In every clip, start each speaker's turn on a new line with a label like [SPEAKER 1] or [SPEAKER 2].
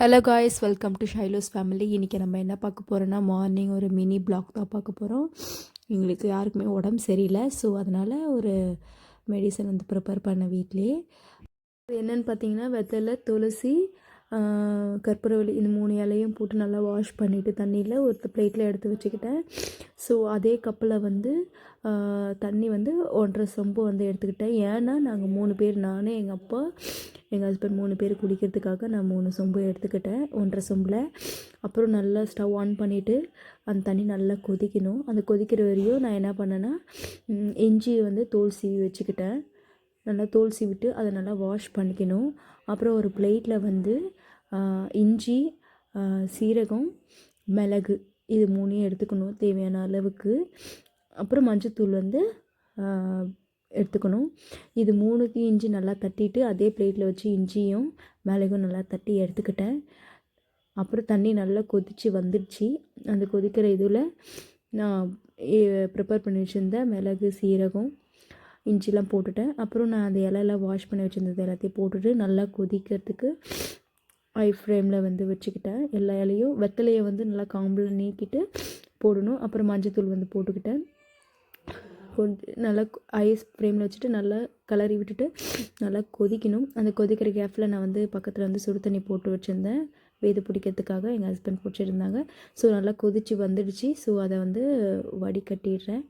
[SPEAKER 1] Hello guys welcome to Shailo's family இன்றைக்கி நம்ம என்ன பார்க்க போகிறோன்னா மார்னிங் ஒரு மினி பிளாக் தான் பார்க்க போகிறோம் எங்களுக்கு யாருக்குமே உடம்பு சரியில்லை ஸோ அதனால் ஒரு மெடிசன் வந்து ப்ரிப்பேர் பண்ண வீட்லேயே. என்னென்னு பார்த்தீங்கன்னா வெத்தலை துளசி கற்பூரவள்ளி இந்த மூணு இலையும் போட்டு நல்லா வாஷ் பண்ணிவிட்டு தண்ணியில் ஒரு பிளேட்டில் எடுத்து வச்சுக்கிட்டேன். ஸோ அதே கப்பில் வந்து தண்ணி வந்து ஒன்றரை சொம்பு வந்து எடுத்துக்கிட்டேன். ஏன்னா நாங்கள் மூணு பேர் நானே எங்கள் அப்பா எங்கள் ஹஸ்பண்ட் மூணு பேர் குடிக்கிறதுக்காக நான் மூணு சொம்பு எடுத்துக்கிட்டேன் ஒன்றரை சொம்பில். அப்புறம் நல்லா ஸ்டவ் ஆன் பண்ணிவிட்டு அந்த தண்ணி நல்லா கொதிக்கணும். அந்த கொதிக்கிற வரையும் நான் என்ன பண்ணேன்னா இஞ்சி வந்து தோல் சீவி வச்சுக்கிட்டேன். நல்லா தோல் விட்டு அதை நல்லா வாஷ் பண்ணிக்கணும். அப்புறம் ஒரு பிளேட்டில் வந்து இஞ்சி சீரகம் மிளகு இது மூணையும் எடுத்துக்கணும் தேவையான அளவுக்கு. அப்புறம் மஞ்சத்தூள் வந்து எடுத்துக்கணும். இது மூணுத்தையும் இஞ்சி நல்லா தட்டிட்டு அதே பிளேட்டில் வச்சு இஞ்சியும் மிளகும் நல்லா தட்டி எடுத்துக்கிட்டேன். அப்புறம் தண்ணி நல்லா கொதித்து வந்துடுச்சு. அந்த கொதிக்கிற இதில் நான் ப்ரிப்பேர் பண்ணி வச்சுருந்த மிளகு சீரகம் இஞ்சிலாம் போட்டுட்டேன். அப்புறம் நான் அந்த இலையெல்லாம் வாஷ் பண்ணி வச்சுருந்தது எல்லாத்தையும் போட்டுட்டு நல்லா கொதிக்கிறதுக்கு ஐ ஃப்ரேமில் வந்து வச்சுக்கிட்டேன். எல்லா இலையும் வெத்தலையை வந்து நல்லா காம்பில் நீக்கிட்டு போடணும். அப்புறம் மஞ்சத்தூள் வந்து போட்டுக்கிட்டேன். கொஞ்சம் நல்லா ஐஸ் ஃப்ரேமில் வச்சுட்டு நல்லா கலரி விட்டுட்டு நல்லா கொதிக்கணும். அந்த கொதிக்கிற கேப்பில் நான் வந்து பக்கத்தில் வந்து சுடு தண்ணி போட்டு வச்சுருந்தேன். வேது பிடிக்கிறதுக்காக எங்கள் ஹஸ்பண்ட் பிடிச்சிருந்தாங்க ஸோ நல்லா கொதித்து வந்துடுச்சு. ஸோ அதை வந்து வடிகட்டிடுறேன்.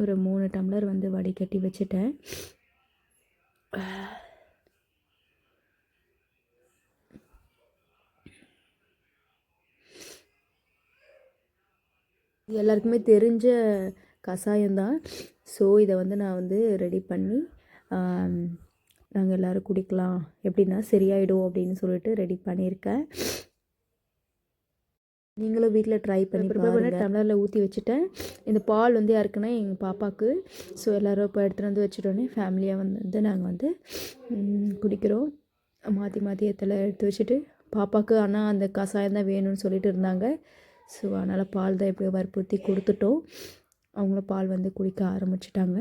[SPEAKER 1] ஒரு மூணு டம்ளர் வந்து வடிகட்டி வச்சுட்டேன். எல்லாருக்குமே தெரிஞ்ச கஷாயம்தான். ஸோ இதை வந்து நான் வந்து ரெடி பண்ணி நாங்கள் எல்லோரும் குடிக்கலாம். எப்படின்னா சரியாயிடும் அப்படின்னு சொல்லிட்டு ரெடி பண்ணியிருக்கேன். நீங்களும் வீட்டில் ட்ரை பண்ணி பாருங்க. டம்ளரில் ஊற்றி வச்சுட்டேன். இந்த பால் வந்து யாருக்குன்னா எங்கள் பாப்பாவுக்கு ஸோ எல்லோரும் இப்போ எடுத்துகிட்டு வந்து வச்சுட்டோன்னே ஃபேமிலியாக வந்து நாங்கள் வந்து குடிக்கிறோம். மாற்றி மாற்றி எத்தலை எடுத்து வச்சுட்டு பாப்பாவுக்கு ஆனால் அந்த கஷாயம் தான் வேணும்னு சொல்லிட்டு இருந்தாங்க. ஸோ அதனால் பால் தான் எப்படியோ வற்புறுத்தி கொடுத்துட்டோம். அவங்களும் பால் வந்து குடிக்க ஆரம்பிச்சிட்டாங்க.